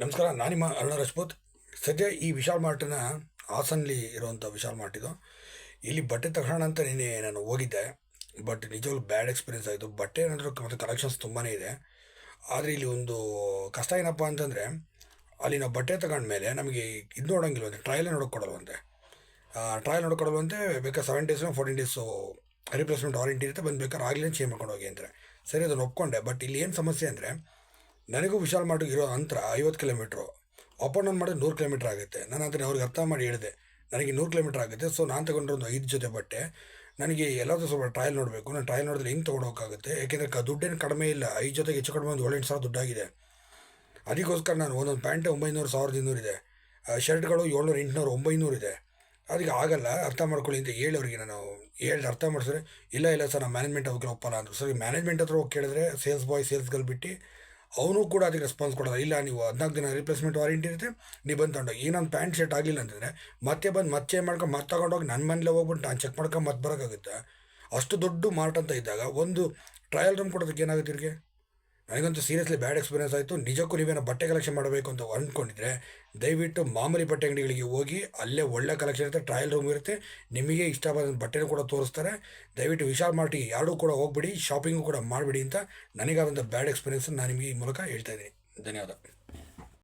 ನಮಸ್ಕಾರ, ನಾನು ನಿಮ್ಮ ಅರುಣ ರಜಪೂತ್. ಸದ್ಯ ಈ ವಿಶಾಲ್ ಮಾರ್ಟಿನ ಹಾಸನಲ್ಲಿ ಇರುವಂಥ ವಿಶಾಲ್ ಮಾರ್ಟ್ ಇದು. ಇಲ್ಲಿ ಬಟ್ಟೆ ತಗೋಣ ಅಂತ ನಿನ್ನೆ ನಾನು ಹೋಗಿದ್ದೆ. ಬಟ್ ನಿಜವಾಗ್ಲೂ ಬ್ಯಾಡ್ ಎಕ್ಸ್ಪೀರಿಯನ್ಸ್ ಆಯಿತು. ಬಟ್ಟೆ ಏನಾದರೂ ಮತ್ತು ಕಲೆಕ್ಷನ್ಸ್ ತುಂಬಾ ಇದೆ. ಆದರೆ ಇಲ್ಲಿ ಒಂದು ಕಷ್ಟ ಏನಪ್ಪ ಅಂತಂದರೆ, ಅಲ್ಲಿ ನಾವು ಬಟ್ಟೆ ತಗೊಂಡ್ಮೇಲೆ ನಮಗೆ ಇದು ನೋಡೋಂಗಿಲ್ವಂತೆ ಟ್ರಯಲ್ ಅಂತೆ ಟ್ರಯಲ್ ನೋಡ್ಕೊಡಲ್ವಂತೆ ಬೇಕಾದ್ರೆ seven days fourteen days replacement warranty ಇರುತ್ತೆ. ಬಂದು ಬೇಕಾದ್ರೆ ಆಗಲೇ ಚೇಂಜ್ ಮಾಡ್ಕೊಂಡು ಹೋಗಿ ಅಂತಾರೆ. ಸರಿ, ಅದನ್ನು ಒಪ್ಕೊಂಡೆ. ಬಟ್ ಇಲ್ಲಿ ಏನು ಸಮಸ್ಯೆ ಅಂದರೆ ನನಗೂ ವಿಶಾಲ್ ಮಾರ್ಟ್ಗೆ ಇರೋ ಅಂತರ ಐವತ್ತು ಕಿಲೋಮೀಟ್ರು. ಅಪ್ ಡೌನ್ ಮಾಡಿದ್ರೆ ನೂರು ಕಿಲೋಮೀಟ್ರ್ ಆಗುತ್ತೆ. ನಾನು ಅದನ್ನು ಅವ್ರಿಗೆ ಅರ್ಥ ಮಾಡಿ ಹೇಳಿದೆ. ನನಗೆ ನೂರು ಕಿಲೋಮೀಟ್ರ್ ಆಗುತ್ತೆ. ಸೊ ನಾನು ತಗೊಂಡ್ರೆ ಐದು ಜೊತೆ ಬಟ್ಟೆ. ನನಗೆ ಎಲ್ಲದೂ ಸ್ವಲ್ಪ ಟ್ರಯಲ್ ನೋಡಬೇಕು. ನಾನು ಟ್ರಯಲ್ ನೋಡಿದ್ರೆ ಹಿಂಗೆ ತೊಗೊಂಡೋಗೋಕ್ಕಾಗುತ್ತೆ. ಯಾಕೆಂದರೆ ದುಡ್ಡೇನು ಕಡಿಮೆ ಇಲ್ಲ. ಐದು ಜೊತೆಗೆ ಹೆಚ್ಚು ಕಡಿಮೆ ಒಂದು ಏಳೆಂಟು ಸಾವಿರ ದುಡ್ಡಾಗಿದೆ. ಅದಕ್ಕೋಸ್ಕರ ನಾನು ಒಂದೊಂದು ಪ್ಯಾಂಟ್ ಒಂಬೈನೂರು, ಸಾವಿರದ ಇನ್ನೂರು ಇದೆ. ಶರ್ಟ್ಗಳು ಏಳ್ನೂರು, ಎಂಟುನೂರು, ಒಂಬೈನೂರು ಇದೆ. ಅದಕ್ಕೆ ಆಗಲ್ಲ. ಅರ್ಥ ಮಾಡ್ಕೊಳ್ಳಿ ಅಂತ ಹೇಳಿ ಅವರಿಗೆ ನಾನು ಹೇಳಿ ಅರ್ಥ ಮಾಡಿಸಿದ್ರೆ, ಇಲ್ಲ ಇಲ್ಲ ಸರ್ ನಾನು ಮ್ಯಾನೇಜ್ಮೆಂಟ್ ಅವ್ರಿಗೆ ಒಪ್ಪಲ್ಲ ಅಂದರು. ಸರ್ ಮ್ಯಾನೇಜ್ಮೆಂಟ್ ಹತ್ರ ಹೋಗಿ ಕೇಳಿದ್ರೆ ಸೇಲ್ಸ್ ಬಾಯ್ ಸೇಲ್ಸ್ಗಳು ಬಿಟ್ಟು ಅವನು ಕೂಡ ಅದಕ್ಕೆ ರೆಸ್ಪಾನ್ಸ್ ಕೊಡೋದು? ಇಲ್ಲ, ನೀವು ಹದಿನಾಲ್ಕು ದಿನ ರಿಪ್ಲೇಸ್ಮೆಂಟ್ ವಾರಂಟಿ ಇರುತ್ತೆ, ನೀವು ಬಂದು ತಗೊಂಡೋಗಿ. ಏನೊಂದು ಪ್ಯಾಂಟ್ ಶರ್ಟ್ ಆಗಿಲ್ಲ ಅಂತಂದರೆ, ಮತ್ತೆ ಬಂದು ಮತ್ತೆ ಮಾಡ್ಕೊಂಡು ಮತ್ತೆ ತಗೊಂಡೋಗಿ ನನ್ನ ಮನೇಲೆ ಹೋಗ್ಬಿಟ್ಟು ನಾನು ಚೆಕ್ ಮಾಡ್ಕೊಂಡು ಮತ್ತೆ ಬರೋಕ್ಕಾಗುತ್ತೆ ಅಷ್ಟು ದೊಡ್ಡ ಮಾರ್ಟ್ ಅಂತ ಇದ್ದಾಗ ಒಂದು ಟ್ರಯಲ್ ರೂಮ್ ಕೊಡೋದಕ್ಕೆ ಏನಾಗುತ್ತೆ ಇವ್ರಿಗೆ? ನನಗಂತೂ ಸೀರಿಯಸ್ಲಿ ಬ್ಯಾಡ್ ಎಕ್ಸ್ಪೀರಿಯನ್ಸ್ ಆಯಿತು. ನಿಜಕ್ಕೂ ನೀವೇನೋ ಬಟ್ಟೆ ಕಲೆಕ್ಷನ್ ಮಾಡಬೇಕು ಅಂತ ಅಂದ್ಕೊಂಡಿದ್ರೆ ದಯವಿಟ್ಟು ಮಾಮೂಲಿ ಬಟ್ಟೆ ಅಂಗಡಿಗಳಿಗೆ ಹೋಗಿ, ಅಲ್ಲೇ ಒಳ್ಳೆ ಕಲೆಕ್ಷನ್ ಇರುತ್ತೆ ಟ್ರಯಲ್ ರೂಮ್ ಇರುತ್ತೆ. ನಿಮಗೆ ಇಷ್ಟವಾದ ಬಟ್ಟೆನೂ ಕೂಡ ತೋರಿಸ್ತಾರೆ. ದಯವಿಟ್ಟು ವಿಶಾಲ್ ಮಾರ್ಟಿ ಯಾರೂ ಕೂಡ ಹೋಗ್ಬಿಡಿ ಶಾಪಿಂಗು ಕೂಡ ಮಾಡಿಬಿಡಿ ಅಂತ ನನಗಾದಂಥ ಬ್ಯಾಡ್ ಎಕ್ಸ್ಪೀರಿಯನ್ಸ್ ನಾನು ನಿಮಗೆ ಈ ಮೂಲಕ ಹೇಳ್ತಾ ಇದ್ದೀನಿ. ಧನ್ಯವಾದ.